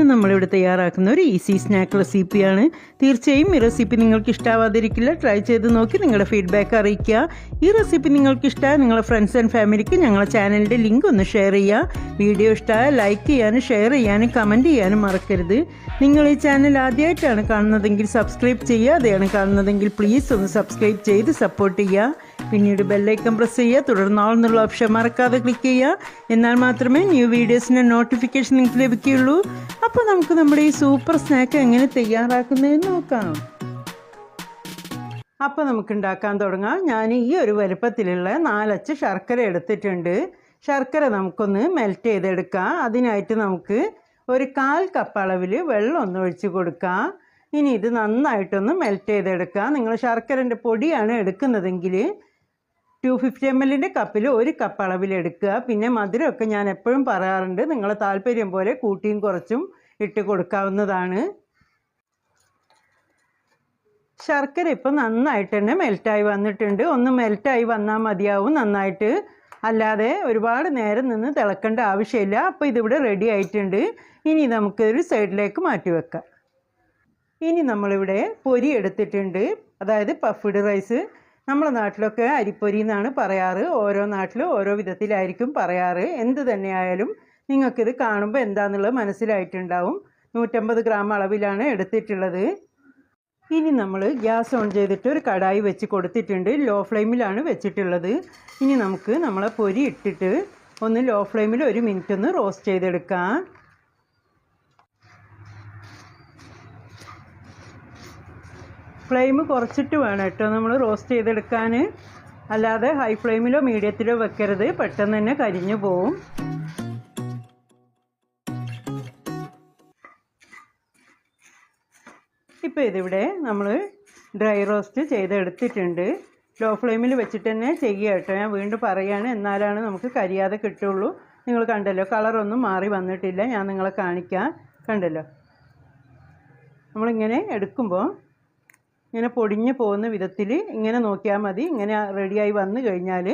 ഇന്ന് നമ്മളിവിടെ തയ്യാറാക്കുന്ന ഒരു ഈസി സ്നാക്ക് റെസിപ്പിയാണ് തീർച്ചയായും ഈ റെസിപ്പി നിങ്ങൾക്ക് ഇഷ്ടാവാതിരിക്കില്ല. ട്രൈ ചെയ്ത് നോക്കി നിങ്ങളുടെ ഫീഡ്ബാക്ക് അറിയിക്കുക. ഈ റെസിപ്പി നിങ്ങൾക്ക് ഇഷ്ടമായ നിങ്ങളുടെ ഫ്രണ്ട്സ് ആൻഡ് ഫാമിലിക്ക് ഞങ്ങളുടെ ചാനലിന്റെ ലിങ്ക് ഒന്ന് ഷെയർ ചെയ്യുക. വീഡിയോ ഇഷ്ടമായ ലൈക്ക് ചെയ്യാനും ഷെയർ ചെയ്യാനും കമന്റ് ചെയ്യാനും മറക്കരുത്. നിങ്ങൾ ഈ ചാനൽ ആദ്യമായിട്ടാണ് കാണുന്നതെങ്കിൽ സബ്സ്ക്രൈബ് ചെയ്യുക. അതെയാണ് കാണുന്നതെങ്കിൽ പ്ലീസ് ഒന്ന് സബ്സ്ക്രൈബ് ചെയ്ത് സപ്പോർട്ട് ചെയ്യുക. പിന്നീട് ബെല്ലൈക്കൺ പ്രസ് ചെയ്യുക. തുടർന്ന് ആൾ എന്നുള്ള ഓപ്ഷൻ മറക്കാതെ ക്ലിക്ക് ചെയ്യുക. എന്നാൽ മാത്രമേ ന്യൂ വീഡിയോസിന്റെ നോട്ടിഫിക്കേഷൻ നിങ്ങൾക്ക് ലഭിക്കുകയുള്ളൂ. അപ്പോൾ നമുക്ക് നമ്മുടെ ഈ സൂപ്പർ സ്നാക്ക് എങ്ങനെ തയ്യാറാക്കുന്നതെന്ന് നോക്കാം. അപ്പോൾ നമുക്ക് ഉണ്ടാക്കാൻ തുടങ്ങാം. ഞാൻ ഈ ഒരു വലുപ്പത്തിലുള്ള നാലച്ച് ശർക്കര എടുത്തിട്ടുണ്ട്. ശർക്കര നമുക്കൊന്ന് മെൽറ്റ് ചെയ്തെടുക്കാം. അതിനായിട്ട് നമുക്ക് ഒരു കാൽ കപ്പ് അളവിൽ വെള്ളം ഒന്ന് ഒഴിച്ച് കൊടുക്കാം. ഇനി ഇത് നന്നായിട്ടൊന്ന് മെൽറ്റ് ചെയ്തെടുക്കാം. നിങ്ങൾ ശർക്കരന്റെ പൊടിയാണ് എടുക്കുന്നതെങ്കിൽ ടു ഫിഫ്റ്റി എം എല്ലിന്റെ കപ്പിൽ ഒരു കപ്പ് അളവിൽ എടുക്കുക. പിന്നെ മധുരമൊക്കെ ഞാൻ എപ്പോഴും പറയാറുണ്ട്. നിങ്ങളെ താല്പര്യം പോലെ കൂട്ടിയും കുറച്ചും ഇട്ട് കൊടുക്കാവുന്നതാണ്. ശർക്കര ഇപ്പം നന്നായിട്ട് തന്നെ മെൽറ്റായി വന്നിട്ടുണ്ട്. ഒന്ന് മെൽറ്റായി വന്നാൽ മതിയാവും നന്നായിട്ട്. അല്ലാതെ ഒരുപാട് നേരം നിന്ന് തിളക്കേണ്ട ആവശ്യമില്ല. അപ്പോൾ ഇതിവിടെ റെഡി ആയിട്ടുണ്ട്. ഇനി നമുക്കൊരു സൈഡിലേക്ക് മാറ്റി വെക്കാം. ഇനി നമ്മളിവിടെ പൊരി എടുത്തിട്ടുണ്ട്. അതായത് പഫ്ഡ് റൈസ് നമ്മുടെ നാട്ടിലൊക്കെ അരിപ്പൊരി എന്നാണ് പറയാറ്. ഓരോ നാട്ടിലും ഓരോ വിധത്തിലായിരിക്കും പറയാറ്. എന്ത് തന്നെയായാലും നിങ്ങൾക്കിത് കാണുമ്പോൾ എന്താണെന്നുള്ളത് മനസ്സിലായിട്ടുണ്ടാവും. നൂറ്റമ്പത് ഗ്രാം അളവിലാണ് എടുത്തിട്ടുള്ളത്. ഇനി നമ്മൾ ഗ്യാസ് ഓൺ ചെയ്തിട്ട് ഒരു കടായി വെച്ച് കൊടുത്തിട്ടുണ്ട്. ലോ ഫ്ലെയിമിലാണ് വെച്ചിട്ടുള്ളത്. ഇനി നമുക്ക് നമ്മളെ പൊരി ഇട്ടിട്ട് ഒന്ന് ലോ ഫ്ലെയിമിൽ ഒരു മിനിറ്റ് ഒന്ന് റോസ്റ്റ് ചെയ്തെടുക്കാം. ഫ്ലെയിം കുറച്ചിട്ട് വേണം കേട്ടോ. നമ്മൾ റോസ്റ്റ് ചെയ്തെടുക്കാൻ. അല്ലാതെ ഹൈ ഫ്ലെയിമിലോ മീഡിയത്തിലോ വെക്കരുത്. പെട്ടെന്ന് തന്നെ കരിഞ്ഞു പോവും. ഇപ്പോൾ ഇതിവിടെ നമ്മൾ ഡ്രൈ റോസ്റ്റ് ചെയ്തെടുത്തിട്ടുണ്ട്. ലോ ഫ്ലെയിമിൽ വെച്ചിട്ട് തന്നെ ചെയ്യുക കേട്ടോ. ഞാൻ വീണ്ടും പറയുകയാണ് എന്നാലാണ് നമുക്ക് കരിയാതെ കിട്ടുള്ളൂ. നിങ്ങൾ കണ്ടല്ലോ കളറൊന്നും മാറി വന്നിട്ടില്ല. ഞാൻ നിങ്ങളെ കാണിക്കാം. കണ്ടല്ലോ? നമ്മളിങ്ങനെ എടുക്കുമ്പോൾ ഇങ്ങനെ പൊടിഞ്ഞു പോകുന്ന വിധത്തിൽ ഇങ്ങനെ നോക്കിയാൽ മതി. ഇങ്ങനെ റെഡിയായി വന്നു കഴിഞ്ഞാൽ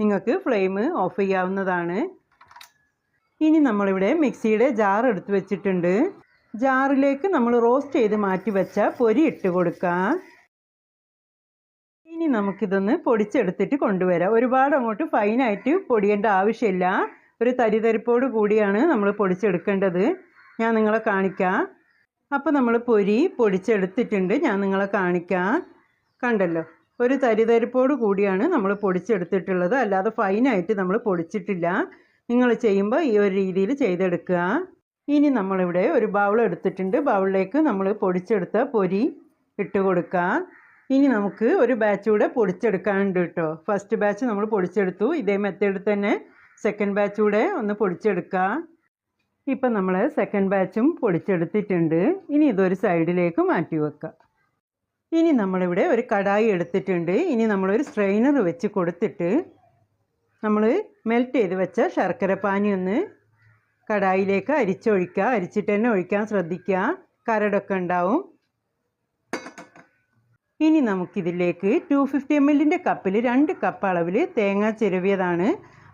നിങ്ങൾക്ക് ഫ്ലെയിം ഓഫ് ചെയ്യാവുന്നതാണ്. ഇനി നമ്മളിവിടെ മിക്സിയുടെ ജാർ എടുത്തു വെച്ചിട്ടുണ്ട്. ജാറിലേക്ക് നമ്മൾ റോസ്റ്റ് ചെയ്ത് മാറ്റി വെച്ച പൊരി ഇട്ട് കൊടുക്കാം. ഇനി നമുക്കിതൊന്ന് പൊടിച്ചെടുത്തിട്ട് കൊണ്ടുവരാം. ഒരുപാട് അങ്ങോട്ട് ഫൈനായിട്ട് പൊടിയേണ്ട ആവശ്യമില്ല. ഒരു തരിതരിപ്പോട് കൂടിയാണ് നമ്മൾ പൊടിച്ചെടുക്കേണ്ടത്. ഞാൻ നിങ്ങളെ കാണിക്കാം. അപ്പോൾ നമ്മൾ പൊരി പൊടിച്ചെടുത്തിട്ടുണ്ട്. ഞാൻ നിങ്ങളെ കാണിക്കാം. കണ്ടല്ലോ? ഒരു തരിതരിപ്പോട് കൂടിയാണ് നമ്മൾ പൊടിച്ചെടുത്തിട്ടുള്ളത്. അല്ലാതെ ഫൈനായിട്ട് നമ്മൾ പൊടിച്ചിട്ടില്ല. നിങ്ങൾ ചെയ്യുമ്പോൾ ഈ ഒരു രീതിയിൽ ചെയ്തെടുക്കുക. ഇനി നമ്മളിവിടെ ഒരു ബൗൾ എടുത്തിട്ടുണ്ട്. ബൗളിലേക്ക് നമ്മൾ പൊടിച്ചെടുത്ത പൊരി ഇട്ട് കൊടുക്കുക. ഇനി നമുക്ക് ഒരു ബാച്ച് കൂടെ പൊടിച്ചെടുക്കാനുണ്ട് കേട്ടോ. ഫസ്റ്റ് ബാച്ച് നമ്മൾ പൊടിച്ചെടുത്തു. ഇതേ മെത്തേഡിൽ തന്നെ സെക്കൻഡ് ബാച്ച് കൂടെ ഒന്ന് പൊടിച്ചെടുക്കുക. ഇപ്പം നമ്മൾ സെക്കൻഡ് ബാച്ചും പൊടിച്ചെടുത്തിട്ടുണ്ട്. ഇനി ഇതൊരു സൈഡിലേക്ക് മാറ്റി വെക്കുക ഇനി നമ്മളിവിടെ ഒരു കടായി എടുത്തിട്ടുണ്ട്. ഇനി നമ്മളൊരു സ്ട്രെയിനർ വെച്ച് കൊടുത്തിട്ട് നമ്മൾ മെൽറ്റ് ചെയ്ത് വെച്ച ശർക്കര പാനി ഒന്ന് കടായിലേക്ക് അരിച്ചൊഴിക്കുക. അരിച്ചിട്ട് തന്നെ ഒഴിക്കാൻ ശ്രദ്ധിക്കുക. കരടൊക്കെ ഉണ്ടാവും. ഇനി നമുക്കിതിലേക്ക് ടു ഫിഫ്റ്റി എം എല്ലിന്റെ കപ്പിൽ രണ്ട് കപ്പ് അളവിൽ തേങ്ങ ചിരവിയതാണ്.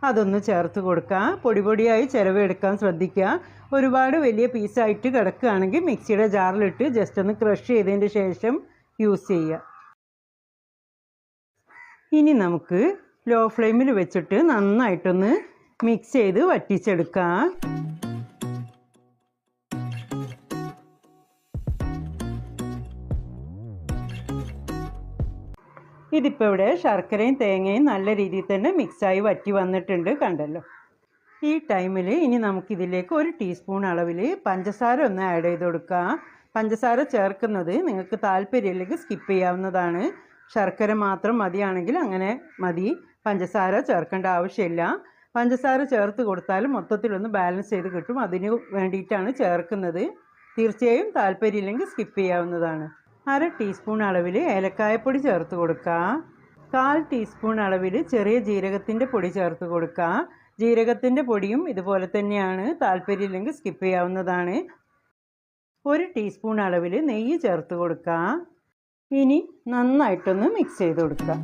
അതൊന്ന് ചേർത്ത് കൊടുക്കുക. പൊടി പൊടിയായി ചിരവെടുക്കാൻ ശ്രദ്ധിക്കുക. ഒരുപാട് വലിയ പീസായിട്ട് കിടക്കുകയാണെങ്കിൽ മിക്സിയുടെ ജാറിലിട്ട് ജസ്റ്റ് ഒന്ന് ക്രഷ് ചെയ്തതിന് ശേഷം യൂസ് ചെയ്യുക. ഇനി നമുക്ക് ലോ ഫ്ലെയിമിൽ വെച്ചിട്ട് നന്നായിട്ടൊന്ന് മിക്സ് ചെയ്ത് വറ്റിച്ചെടുക്കാം. ഇതിപ്പോൾ ഇവിടെ ശർക്കരയും തേങ്ങയും നല്ല രീതിയിൽ തന്നെ മിക്സായി വറ്റി വന്നിട്ടുണ്ട് കണ്ടല്ലോ. ഈ ടൈമിൽ ഇനി നമുക്കിതിലേക്ക് ഒരു ടീസ്പൂൺ അളവിൽ പഞ്ചസാര ഒന്ന് ആഡ് ചെയ്ത് കൊടുക്കുക. പഞ്ചസാര ചേർക്കുന്നത് നിങ്ങൾക്ക് താല്പര്യമില്ലെങ്കിൽ സ്കിപ്പ് ചെയ്യാവുന്നതാണ്. ശർക്കര മാത്രം മതിയാണെങ്കിൽ അങ്ങനെ മതി. പഞ്ചസാര ചേർക്കേണ്ട ആവശ്യമില്ല. പഞ്ചസാര ചേർത്ത് കൊടുത്താൽ മൊത്തത്തിലൊന്ന് ബാലൻസ് ചെയ്ത് കിട്ടും. അതിന് വേണ്ടിയിട്ടാണ് ചേർക്കുന്നത്. തീർച്ചയായും താല്പര്യമില്ലെങ്കിൽ സ്കിപ്പ് ചെയ്യാവുന്നതാണ്. അര ടീസ്പൂൺ അളവിൽ ഏലക്കായപ്പൊടി ചേർത്ത് കൊടുക്കുക കാൽ ടീസ്പൂൺ അളവിൽ ചെറിയ ജീരകത്തിന്റെ പൊടി ചേർത്ത് കൊടുക്കുക ജീരകത്തിന്റെ പൊടിയും ഇതുപോലെ തന്നെയാണ്. താല്പര്യമില്ലെങ്കിൽ സ്കിപ്പ് ചെയ്യാവുന്നതാണ്. ഒരു ടീസ്പൂൺ അളവിൽ നെയ്യ് ചേർത്ത് കൊടുക്കുക ഇനി നന്നായിട്ടൊന്ന് മിക്സ് ചെയ്ത് കൊടുക്കുക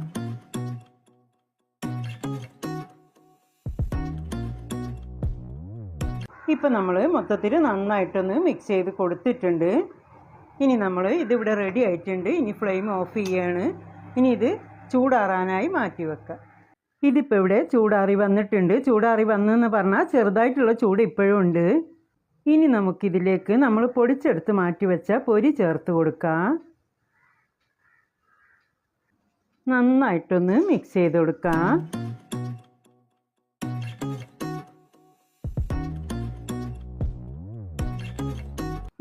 ഇപ്പം നമ്മൾ മൊത്തത്തിൽ നന്നായിട്ടൊന്ന് മിക്സ് ചെയ്ത് കൊടുത്തിട്ടുണ്ട്. ഇനി നമ്മൾ ഇതിവിടെ റെഡി ആയിട്ടുണ്ട്. ഇനി ഫ്ലെയിം ഓഫ് ചെയ്യാണ്. ഇനി ഇത് ചൂടാറാനായി മാറ്റി വെക്കാം. ഇതിപ്പോൾ ഇവിടെ ചൂടാറി വന്നിട്ടുണ്ട്. ചൂടാറി വന്നെന്ന് പറഞ്ഞാൽ ചെറുതായിട്ടുള്ള ചൂട് ഇപ്പോഴും ഉണ്ട്. ഇനി നമുക്കിതിലേക്ക് നമ്മൾ പൊടിച്ചെടുത്ത് മാറ്റി വെച്ച പൊരി ചേർത്ത് കൊടുക്കാം. നന്നായിട്ടൊന്ന് മിക്സ് ചെയ്ത് കൊടുക്കാം.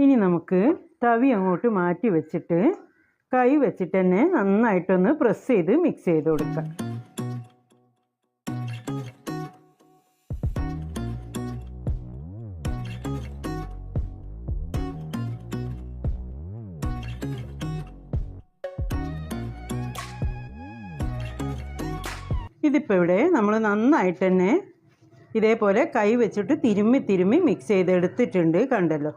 ഇനി നമുക്ക് തവി അങ്ങോട്ട് മാറ്റി വെച്ചിട്ട് കൈ വെച്ചിട്ട് തന്നെ നന്നായിട്ടൊന്ന് പ്രസ് ചെയ്ത് മിക്സ് ചെയ്ത് കൊടുക്കാം. ഇതിപ്പോൾ ഇവിടെ നമ്മൾ നന്നായിട്ട് തന്നെ ഇതേപോലെ കൈ വെച്ചിട്ട് തിരുമ്മി തിരുമ്മി മിക്സ് ചെയ്തെടുത്തിട്ടുണ്ട് കണ്ടല്ലോ.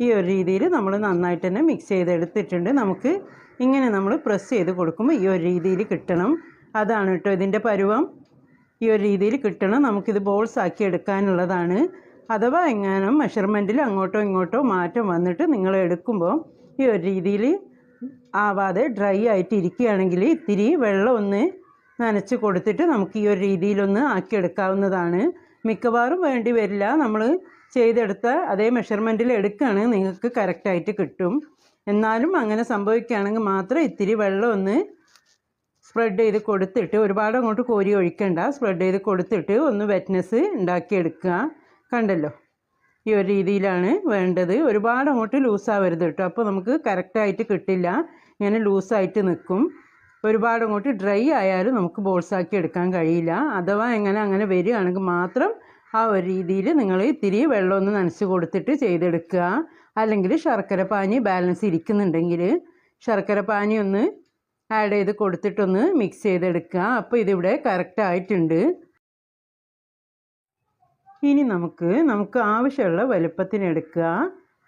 ഈ ഒരു രീതിയിൽ നമ്മൾ നന്നായിട്ട് തന്നെ മിക്സ് ചെയ്തെടുത്തിട്ടുണ്ട്. നമുക്ക് ഇങ്ങനെ നമ്മൾ പ്രസ് ചെയ്ത് കൊടുക്കുമ്പോൾ ഈ ഒരു രീതിയിൽ കിട്ടണം. അതാണ് കേട്ടോ ഇതിന്റെ പരുവം. ഈ ഒരു രീതിയിൽ കിട്ടണം. നമുക്കിത് ബോൾസ് ആക്കി എടുക്കാനുള്ളതാണ്. അഥവാ എങ്ങാനും മെഷർമെന്റിൽ അങ്ങോട്ടോ ഇങ്ങോട്ടോ മാറ്റം വന്നിട്ട് നിങ്ങൾ എടുക്കുമ്പോൾ ഈ ഒരു രീതിയിൽ ആവാതെ ഡ്രൈ ആയിട്ട് ഇരിക്കുകയാണെങ്കിൽ ഇത്തിരി വെള്ളം ഒന്ന് നനച്ച് കൊടുത്തിട്ട് നമുക്ക് ഈ ഒരു രീതിയിലൊന്ന് ആക്കിയെടുക്കാവുന്നതാണ് മിക്കവാറും വേണ്ടി വരില്ല. നമ്മൾ ചെയ്തെടുത്ത അതേ മെഷർമെന്റിൽ എടുക്കുകയാണെങ്കിൽ നിങ്ങൾക്ക് കറക്റ്റായിട്ട് കിട്ടും. എന്നാലും അങ്ങനെ സംഭവിക്കുകയാണെങ്കിൽ മാത്രം ഇത്തിരി വെള്ളം ഒന്ന് സ്പ്രെഡ് ചെയ്ത് കൊടുത്തിട്ട് ഒരുപാട് അങ്ങോട്ട് കോരി ഒഴിക്കണ്ട. സ്പ്രെഡ് ചെയ്ത് കൊടുത്തിട്ട് ഒന്ന് വെറ്റ്നെസ് ഉണ്ടാക്കിയെടുക്കുക. കണ്ടല്ലോ? ഈ ഒരു രീതിയിലാണ് വേണ്ടത്. ഒരുപാട് അങ്ങോട്ട് ലൂസാവരുത് കേട്ടോ. അപ്പോൾ നമുക്ക് കറക്റ്റായിട്ട് കിട്ടില്ല. ഇങ്ങനെ ലൂസായിട്ട് നിൽക്കും. ഒരുപാട് അങ്ങോട്ട് ഡ്രൈ ആയാലും നമുക്ക് ബോൾസാക്കി എടുക്കാൻ കഴിയില്ല. അഥവാ എങ്ങനെ അങ്ങനെ വരികയാണെങ്കിൽ മാത്രം ആ ഒരു രീതിയിൽ നിങ്ങൾ ഇത്തിരി വെള്ളം ഒന്ന് നനച്ച് കൊടുത്തിട്ട് ചെയ്തെടുക്കുക. അല്ലെങ്കിൽ ശർക്കര പാനി ബാലൻസ് ഇരിക്കുന്നുണ്ടെങ്കിൽ ശർക്കര പാനി ഒന്ന് ആഡ് ചെയ്ത് കൊടുത്തിട്ടൊന്ന് മിക്സ് ചെയ്തെടുക്കുക. അപ്പോൾ ഇതിവിടെ കറക്റ്റ് ആയിട്ടുണ്ട്. ഇനി നമുക്ക് നമുക്ക് ആവശ്യമുള്ള വലുപ്പത്തിന് എടുക്കുക.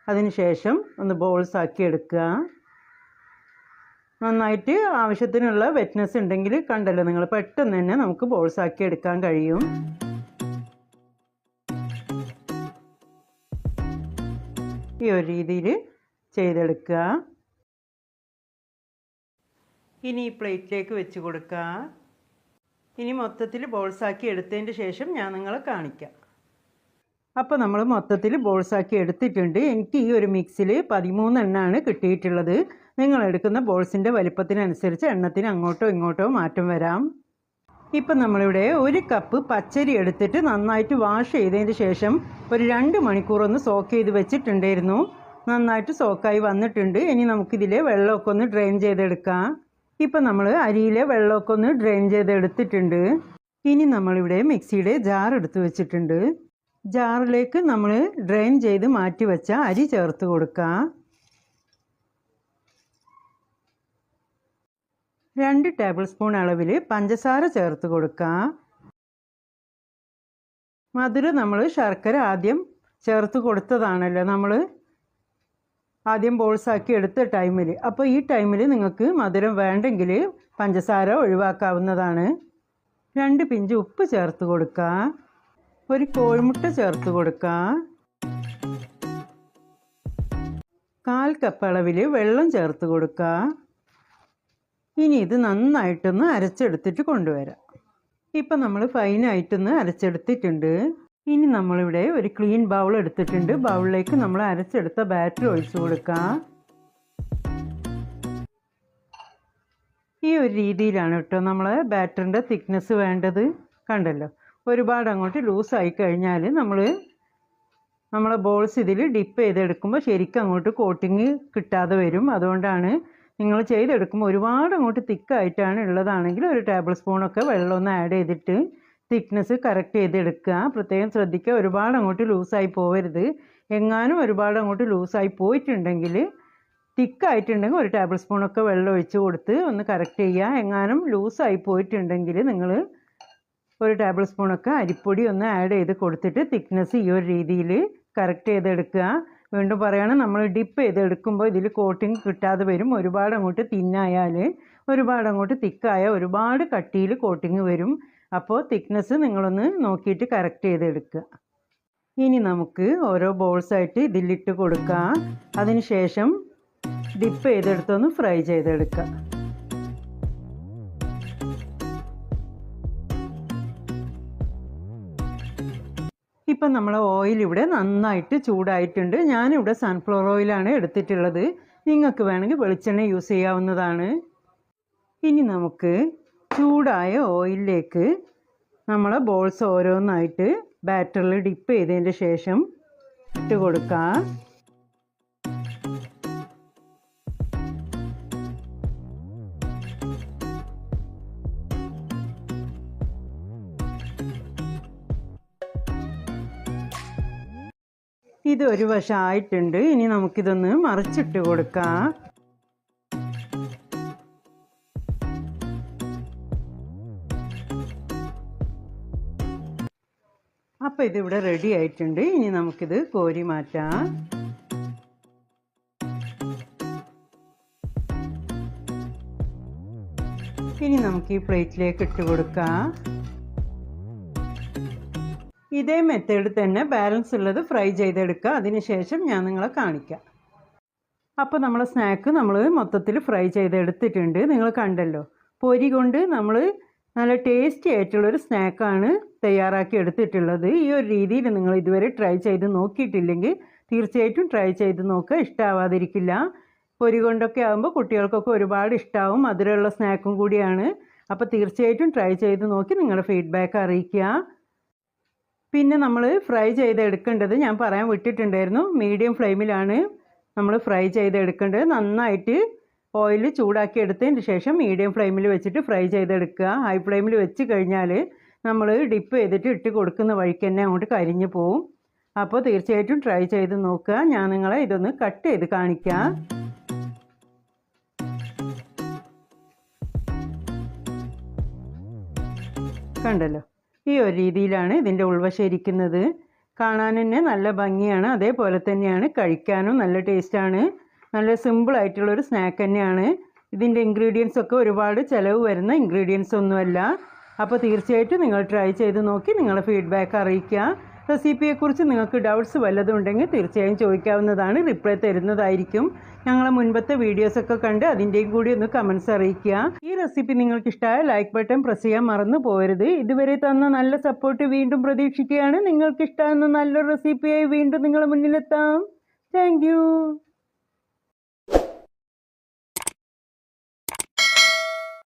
അതിനുശേഷം ഒന്ന് ബോൾസ് ആക്കി എടുക്കുക. നന്നായിട്ട് ആവശ്യത്തിനുള്ള വെറ്റ്നസ് ഉണ്ടെങ്കിൽ കണ്ടല്ലോ നിങ്ങൾ പെട്ടെന്ന് തന്നെ നമുക്ക് ബോൾസ് ആക്കി എടുക്കാൻ കഴിയും. ഈ ഒരു രീതിയിൽ ചെയ്തെടുക്കുക. ഇനി ഈ പ്ലേറ്റിലേക്ക് വെച്ച് കൊടുക്കുക. ഇനി മൊത്തത്തിൽ ബോൾസാക്കി എടുത്തതിന്റെ ശേഷം ഞാൻ നിങ്ങളെ കാണിക്കാം. അപ്പോൾ നമ്മൾ മൊത്തത്തിൽ ബോൾസാക്കി എടുത്തിട്ടുണ്ട്. എനിക്ക് ഈ ഒരു മിക്സിൽ പതിമൂന്ന് എണ്ണമാണ് കിട്ടിയിട്ടുള്ളത്. നിങ്ങൾ എടുക്കുന്ന ബോൾസിന്റെ വലിപ്പത്തിനനുസരിച്ച് എണ്ണത്തിന് അങ്ങോട്ടോ ഇങ്ങോട്ടോ മാറ്റം വരാം. ഇപ്പം നമ്മളിവിടെ ഒരു കപ്പ് പച്ചരി എടുത്തിട്ട് നന്നായിട്ട് വാഷ് ചെയ്തതിന് ശേഷം ഒരു രണ്ട് മണിക്കൂർ ഒന്ന് സോക്ക് ചെയ്ത് വെച്ചിട്ടുണ്ടായിരുന്നു. നന്നായിട്ട് സോക്കായി വന്നിട്ടുണ്ട്. ഇനി നമുക്കിതിലെ വെള്ളമൊക്കെ ഒന്ന് ഡ്രെയിൻ ചെയ്തെടുക്കാം. ഇപ്പം നമ്മൾ അരിയിലെ വെള്ളമൊക്കെ ഒന്ന് ഡ്രെയിൻ ചെയ്തെടുത്തിട്ടുണ്ട്. ഇനി നമ്മളിവിടെ മിക്സിയുടെ ജാർ എടുത്ത് വെച്ചിട്ടുണ്ട്. ജാറിലേക്ക് നമ്മൾ ഡ്രെയിൻ ചെയ്ത് മാറ്റി വെച്ച അരി ചേർത്ത് കൊടുക്കുക രണ്ട് ടേബിൾ സ്പൂൺ അളവിൽ പഞ്ചസാര ചേർത്ത് കൊടുക്കുക മധുരം നമ്മൾ ശർക്കര ആദ്യം ചേർത്ത് കൊടുത്തതാണല്ലോ. നമ്മൾ ആദ്യം ബോൾസാക്കി എടുത്ത ടൈമിൽ അപ്പോൾ ഈ ടൈമിൽ നിങ്ങൾക്ക് മധുരം വേണ്ടെങ്കിൽ പഞ്ചസാര ഒഴിവാക്കാവുന്നതാണ്. രണ്ട് പിഞ്ച് ഉപ്പ് ചേർത്ത് കൊടുക്കുക ഒരു കോഴിമുട്ട ചേർത്ത് കൊടുക്കാം. കാൽ കപ്പ് അളവിൽ വെള്ളം ചേർത്ത് കൊടുക്കുക ഇനി ഇത് നന്നായിട്ടൊന്ന് അരച്ചെടുത്തിട്ട് കൊണ്ടുവരാം. ഇപ്പം നമ്മൾ ഫൈനായിട്ടൊന്ന് അരച്ചെടുത്തിട്ടുണ്ട്. ഇനി നമ്മളിവിടെ ഒരു ക്ലീൻ ബൗൾ എടുത്തിട്ടുണ്ട്. ബൗളിലേക്ക് നമ്മൾ അരച്ചെടുത്ത ബാറ്റർ ഒഴിച്ച് കൊടുക്കാം. ഈ ഒരു രീതിയിലാണ് കേട്ടോ നമ്മൾ ബാറ്ററിന്റെ തിക്നെസ് വേണ്ടത്. കണ്ടല്ലോ? ഒരുപാട് അങ്ങോട്ട് ലൂസായി കഴിഞ്ഞാൽ നമ്മൾ നമ്മളെ ബോൾസ് ഇതിൽ ഡിപ്പ് ചെയ്തെടുക്കുമ്പോൾ ശരിക്കും അങ്ങോട്ട് കോട്ടിങ് കിട്ടാതെ വരും. അതുകൊണ്ടാണ് നിങ്ങൾ ചെയ്തെടുക്കുമ്പോൾ ഒരുപാട് അങ്ങോട്ട് തിക്കായിട്ടാണ് ഉള്ളതാണെങ്കിൽ ഒരു ടേബിൾ സ്പൂണൊക്കെ വെള്ളം ഒന്ന് ആഡ് ചെയ്തിട്ട് തിക്നെസ് കറക്റ്റ് ചെയ്തെടുക്കുക. പ്രത്യേകം ശ്രദ്ധിക്കുക ഒരുപാട് അങ്ങോട്ട് ലൂസായി പോകരുത് എങ്ങാനും ഒരുപാട് അങ്ങോട്ട് ലൂസായി പോയിട്ടുണ്ടെങ്കിൽ തിക്കായിട്ടുണ്ടെങ്കിൽ ഒരു ടേബിൾ സ്പൂണൊക്കെ വെള്ളം ഒഴിച്ച് കൊടുത്ത് ഒന്ന് കറക്റ്റ് ചെയ്യുക. എങ്ങാനും ലൂസായി പോയിട്ടുണ്ടെങ്കിൽ നിങ്ങൾ ഒരു ടേബിൾ സ്പൂണൊക്കെ അരിപ്പൊടി ഒന്ന് ആഡ് ചെയ്ത് കൊടുത്തിട്ട് തിക്നെസ് ഈ ഒരു രീതിയിൽ കറക്റ്റ് ചെയ്തെടുക്കുക. വീണ്ടും പറയുകയാണ് നമ്മൾ ഡിപ്പ് ചെയ്തെടുക്കുമ്പോൾ ഇതിൽ കോട്ടിങ് കിട്ടാതെ വരും. ഒരുപാട് അങ്ങോട്ട് തിന്നായാൽ ഒരുപാട് അങ്ങോട്ട് തിക്കായ ഒരുപാട് കട്ടിയിൽ കോട്ടിങ് വരും. അപ്പോൾ തിക്നെസ് നിങ്ങളൊന്ന് നോക്കിയിട്ട് കറക്റ്റ് ചെയ്തെടുക്കുക. ഇനി നമുക്ക് ഓരോ ബോൾസായിട്ട് ഇതിലിട്ട് കൊടുക്കുക അതിന് ശേഷം ഡിപ്പ് ചെയ്തെടുത്തൊന്ന് ഫ്രൈ ചെയ്തെടുക്കാം ഇപ്പം നമ്മൾ ഓയിൽ ഇവിടെ നന്നായിട്ട് ചൂടായിട്ടുണ്ട്. ഞാനിവിടെ സൺഫ്ലവർ ഓയിലാണ് എടുത്തിട്ടുള്ളത്. നിങ്ങൾക്ക് വേണമെങ്കിൽ വെളിച്ചെണ്ണ യൂസ് ചെയ്യാവുന്നതാണ്. ഇനി നമുക്ക് ചൂടായ ഓയിലിലേക്ക് നമ്മളെ ബോൾസ് ഓരോന്നായിട്ട് ബാറ്ററിൽ ഡിപ്പ് ചെയ്തതിന്റെ ശേഷം ഇട്ട് കൊടുക്കാം. ഇത് ഒരു വശം ആയിട്ടുണ്ട് ഇനി നമുക്കിതൊന്ന് മറിച്ചിട്ട് കൊടുക്കാം. അപ്പം ഇതിവിടെ റെഡി ആയിട്ടുണ്ട്. ഇനി നമുക്കിത് കോരി മാറ്റാം. ഇനി നമുക്ക് ഈ പ്ലേറ്റിലേക്ക് ഇട്ട് കൊടുക്കാം. ഇതേ മെത്തേഡ് തന്നെ ബാലൻസ് ഉള്ളത് ഫ്രൈ ചെയ്തെടുക്കുക. അതിനുശേഷം ഞാൻ നിങ്ങളെ കാണിക്കാം. അപ്പോൾ നമ്മളെ സ്നാക്ക് നമ്മൾ മൊത്തത്തിൽ ഫ്രൈ ചെയ്തെടുത്തിട്ടുണ്ട്. നിങ്ങൾ കണ്ടല്ലോ. പൊരി കൊണ്ട് നമ്മൾ നല്ല ടേസ്റ്റി ആയിട്ടുള്ളൊരു സ്നാക്കാണ് തയ്യാറാക്കി എടുത്തിട്ടുള്ളത്. ഈ ഒരു രീതിയിൽ നിങ്ങൾ ഇതുവരെ ട്രൈ ചെയ്ത് നോക്കിയിട്ടില്ലെങ്കിൽ തീർച്ചയായിട്ടും ട്രൈ ചെയ്ത് നോക്കുക. ഇഷ്ടമാവാതിരിക്കില്ല പൊരി കൊണ്ടൊക്കെ ആകുമ്പോൾ കുട്ടികൾക്കൊക്കെ ഒരുപാട് ഇഷ്ടമാവും മധുരമുള്ള സ്നാക്കും കൂടിയാണ്. അപ്പോൾ തീർച്ചയായിട്ടും ട്രൈ ചെയ്ത് നോക്കി നിങ്ങളുടെ ഫീഡ്ബാക്ക് അറിയിക്കുക. പിന്നെ നമ്മൾ ഫ്രൈ ചെയ്തെടുക്കേണ്ടത് ഞാൻ പറയാൻ വിട്ടിട്ടുണ്ടായിരുന്നു. മീഡിയം ഫ്ലെയിമിലാണ് നമ്മൾ ഫ്രൈ ചെയ്തെടുക്കേണ്ടത് നന്നായിട്ട് ഓയിൽ ചൂടാക്കി എടുത്തതിന് ശേഷം മീഡിയം ഫ്ലെയിമിൽ വെച്ചിട്ട് ഫ്രൈ ചെയ്തെടുക്കുക ഹൈ ഫ്ലെയിമിൽ വെച്ച് കഴിഞ്ഞാൽ നമ്മൾ ഡിപ്പ് ചെയ്തിട്ട് ഇട്ട് കൊടുക്കുന്ന വഴിക്ക് തന്നെ അങ്ങോട്ട് കരിഞ്ഞു പോവും. അപ്പോൾ തീർച്ചയായിട്ടും ട്രൈ ചെയ്ത് നോക്കുക. ഞാൻ നിങ്ങളെ ഇതൊന്ന് കട്ട് ചെയ്ത് കാണിക്കാം. കണ്ടല്ലോ? ഈ ഒരു രീതിയിലാണ് ഇതിന്റെ ഉൾവശം ഇരിക്കുന്നത്. കാണാൻ തന്നെ നല്ല ഭംഗിയാണ്. അതേപോലെ തന്നെയാണ് കഴിക്കാനും നല്ല ടേസ്റ്റാണ്. നല്ല സിമ്പിൾ ആയിട്ടുള്ളൊരു സ്നാക്ക് തന്നെയാണ്. ഇതിന്റെ ഇൻഗ്രീഡിയൻസ് ഒക്കെ ഒരുപാട് ചിലവ് വരുന്ന ഇൻഗ്രീഡിയൻസ് ഒന്നുമല്ല. അപ്പോൾ തീർച്ചയായിട്ടും നിങ്ങൾ ട്രൈ ചെയ്ത് നോക്കി നിങ്ങളുടെ ഫീഡ്ബാക്ക് അറിയിക്കുക. റെസിപ്പിയെക്കുറിച്ച് നിങ്ങൾക്ക് ഡൗട്ട്സ് വല്ലതും ഉണ്ടെങ്കിൽ തീർച്ചയായും ചോദിക്കാവുന്നതാണ്. റിപ്ലൈ തരുന്നതായിരിക്കും. ഞങ്ങളെ മുൻപത്തെ വീഡിയോസൊക്കെ കണ്ട് അതിന്റെയും കൂടി ഒന്ന് കമൻസ് അറിയിക്കുക. ഈ റെസിപ്പി നിങ്ങൾക്ക് ഇഷ്ടമായ ലൈക്ക് ബട്ടൺ പ്രസ് ചെയ്യാൻ മറന്നു പോകരുത്. ഇതുവരെ തന്ന നല്ല സപ്പോർട്ട് വീണ്ടും പ്രതീക്ഷിക്കുകയാണ്. നിങ്ങൾക്ക് ഇഷ്ടമാകുന്ന നല്ലൊരു റെസിപ്പിയായി വീണ്ടും നിങ്ങളുടെ മുന്നിലെത്താം. താങ്ക്